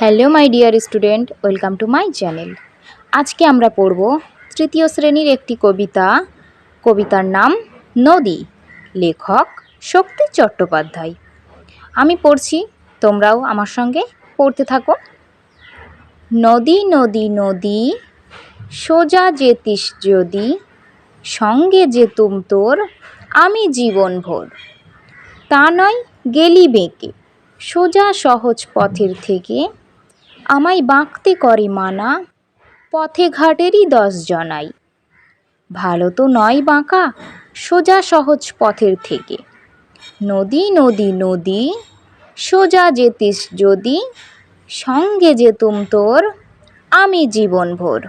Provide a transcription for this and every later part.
Hello my dear student, welcome to my channel. আজকে আমরা পড়ব তৃতীয় শ্রেণির একটি কবিতা। কবিতার নাম নদী, লেখক শক্তি চট্টোপাধ্যায়। আমি পড়ছি, তোমরাও আমার সঙ্গে পড়তে থাকো। নদী নদী নদী, সোজা যেতিস যদি, সঙ্গে যেতুম তোর আমি জীবন ভোর। তা নয় গেলি বেঁকে, সোজা সহজ পথের থেকে আমায় বাঁকতে করে মানা, পথে ঘাটেরই দশ জনাই। ভালো তো নয় বাঁকা, সোজা সহজ পথের থেকে। নদী নদী নদী, সোজা যেতিস যদি, সঙ্গে যেতুম তোর, আমি জীবন ভোর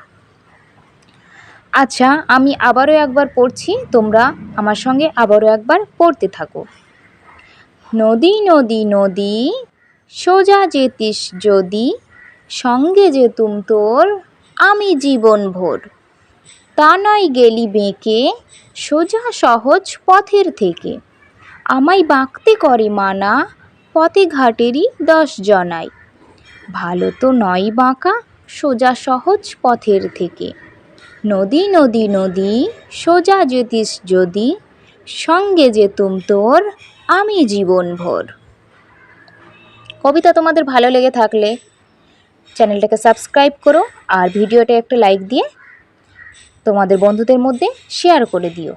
আচ্ছা আমি আবারও একবার পড়ছি, তোমরা আমার সঙ্গে আবারও একবার পড়তে থাকো। নদী নদী নদী, সোজা যেতিস যদি সঙ্গে যেতুম তোর, আমি জীবন ভোর। তা নয় গেলি বেঁকে, সোজা সহজ পথের থেকে। আমায় বাঁকতে করে মানা, পথে ঘাটেরই দশ জনাই ভালো তো নয় বাঁকা, সোজা সহজ পথের থেকে। নদী নদী নদী, সোজা যেতিস যদি, সঙ্গে যেতুম তোর, আমি জীবন ভোর। কবিতা তোমাদের ভালো লেগে থাকলে চ্যানেলটাকে সাবস্ক্রাইব করো আর ভিডিওটা একটা লাইক দিয়ে তোমাদের বন্ধুদের মধ্যে শেয়ার করে দিও।